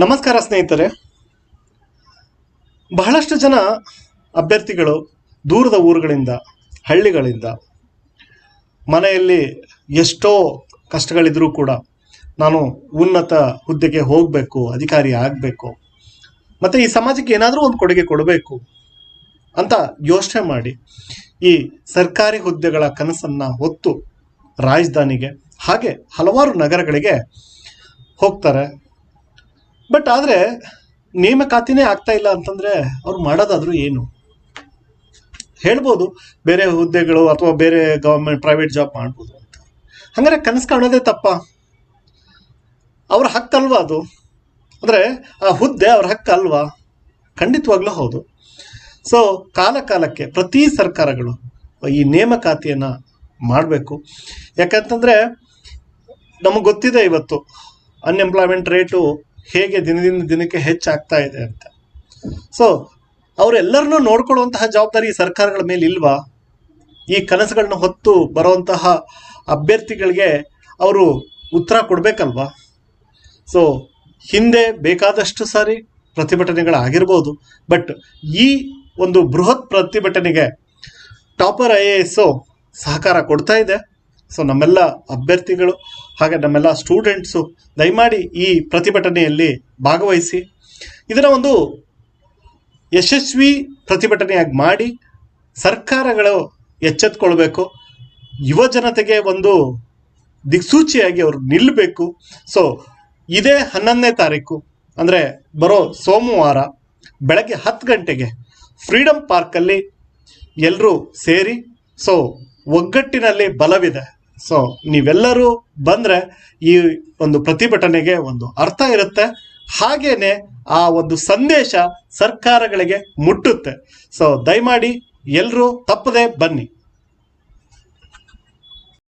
ನಮಸ್ಕಾರ ಸ್ನೇಹಿತರೆ. ಬಹಳಷ್ಟು ಜನ ಅಭ್ಯರ್ಥಿಗಳು ದೂರದ ಊರುಗಳಿಂದ, ಹಳ್ಳಿಗಳಿಂದ, ಮನೆಯಲ್ಲಿ ಎಷ್ಟೋ ಕಷ್ಟಗಳಿದ್ರೂ ಕೂಡ ನಾನು ಉನ್ನತ ಹುದ್ದೆಗೆ ಹೋಗಬೇಕು, ಅಧಿಕಾರಿ ಆಗಬೇಕು, ಮತ್ತು ಈ ಸಮಾಜಕ್ಕೆ ಏನಾದರೂ ಒಂದು ಕೊಡುಗೆ ಕೊಡಬೇಕು ಅಂತ ಯೋಚನೆ ಮಾಡಿ ಈ ಸರ್ಕಾರಿ ಹುದ್ದೆಗಳ ಕನಸನ್ನು ಹೊತ್ತು ರಾಜಧಾನಿಗೆ ಹಾಗೆ ಹಲವಾರು ನಗರಗಳಿಗೆ ಹೋಗ್ತಾರೆ. ಬಟ್ ಆದರೆ, ನೇಮಕಾತಿನೇ ಆಗ್ತಾ ಇಲ್ಲ ಅಂತಂದ್ರೆ ಅವ್ರು ಮಾಡೋದಾದರೂ ಏನು? ಹೇಳ್ಬೋದು, ಬೇರೆ ಹುದ್ದೆಗಳು ಅಥವಾ ಬೇರೆ ಗೌರ್ಮೆಂಟ್ ಪ್ರೈವೇಟ್ ಜಾಬ್ ಮಾಡ್ಬೋದು ಅಂತ. ಹಂಗಾರೆ ಕನಸು ಕಾಣೋದೇ ತಪ್ಪ. ಅವ್ರ ಹಕ್ಕಲ್ವಾ ಅದು? ಅಂದರೆ ಆ ಹುದ್ದೆ ಅವ್ರ ಹಕ್ಕಲ್ವಾ ಖಂಡಿತವಾಗ್ಲೂ ಹೌದು. ಸೊ ಕಾಲ ಕಾಲಕ್ಕೆ ಪ್ರತಿ ಸರ್ಕಾರಗಳು ಈ ನೇಮಕಾತಿಯನ್ನು ಮಾಡಬೇಕು. ಯಾಕಂತಂದರೆ, ನಮಗೆ ಗೊತ್ತಿದೆ ಇವತ್ತು ಅನ್ಎಂಪ್ಲಾಯ್ಮೆಂಟ್ ರೇಟು ಹೇಗೆ ದಿನದಿಂದ ದಿನಕ್ಕೆ ಹೆಚ್ಚಾಗ್ತಾ ಇದೆ ಅಂತ. ಸೊ ಅವರೆಲ್ಲರನ್ನೂ ನೋಡ್ಕೊಳ್ಳುವಂತಹ ಜವಾಬ್ದಾರಿ ಸರ್ಕಾರಗಳ ಮೇಲೆ ಇಲ್ವಾ? ಈ ಕನಸುಗಳನ್ನ ಹೊತ್ತು ಬರುವಂತಹ ಅಭ್ಯರ್ಥಿಗಳಿಗೆ ಅವರು ಉತ್ತರ ಕೊಡಬೇಕಲ್ವಾ? ಸೊ ಹಿಂದೆ ಬೇಕಾದಷ್ಟು ಸಾರಿ ಪ್ರತಿಭಟನೆಗಳಾಗಿರ್ಬೋದು ಬಟ್ ಈ ಒಂದು ಬೃಹತ್ ಪ್ರತಿಭಟನೆಗೆ ಟಾಪರ್ ಐ ಎ ಎಸ್ಸು ಸಹಕಾರ ಕೊಡ್ತಾ ಇದೆ. ಸೊ ನಮ್ಮೆಲ್ಲ ಅಭ್ಯರ್ಥಿಗಳು ಹಾಗೆ ನಮ್ಮೆಲ್ಲ ಸ್ಟೂಡೆಂಟ್ಸು ದಯಮಾಡಿ ಈ ಪ್ರತಿಭಟನೆಯಲ್ಲಿ ಭಾಗವಹಿಸಿ. ಇದನ್ನು ಒಂದು ಯಶಸ್ವಿ ಪ್ರತಿಭಟನೆಯಾಗಿ ಮಾಡಿ ಸರ್ಕಾರಗಳು ಎಚ್ಚೆತ್ಕೊಳ್ಬೇಕು. ಯುವ ಜನತೆಗೆ ಒಂದು ದಿಕ್ಸೂಚಿಯಾಗಿ ಅವರು ನಿಲ್ಲಬೇಕು ಸೊ ಇದೇ ಹನ್ನೊಂದನೇ ತಾರೀಕು, ಅಂದರೆ ಬರೋ ಸೋಮವಾರ ಬೆಳಗ್ಗೆ ಹತ್ತು ಗಂಟೆಗೆ ಫ್ರೀಡಮ್ ಪಾರ್ಕಲ್ಲಿ ಎಲ್ಲರೂ ಸೇರಿ ಸೊ ಒಗ್ಗಟ್ಟಿನಲ್ಲಿ ಬಲವಿದೆ. ಸೊ ನೀವೆಲ್ಲರೂ ಬಂದರೆ ಈ ಒಂದು ಪ್ರತಿಭಟನೆಗೆ ಒಂದು ಅರ್ಥ ಇರುತ್ತೆ. ಹಾಗೇನೆ ಆ ಒಂದು ಸಂದೇಶ ಸರ್ಕಾರಗಳಿಗೆ ಮುಟ್ಟುತ್ತೆ. ಸೊ ದಯಮಾಡಿ ಎಲ್ಲರೂ ತಪ್ಪದೆ ಬನ್ನಿ.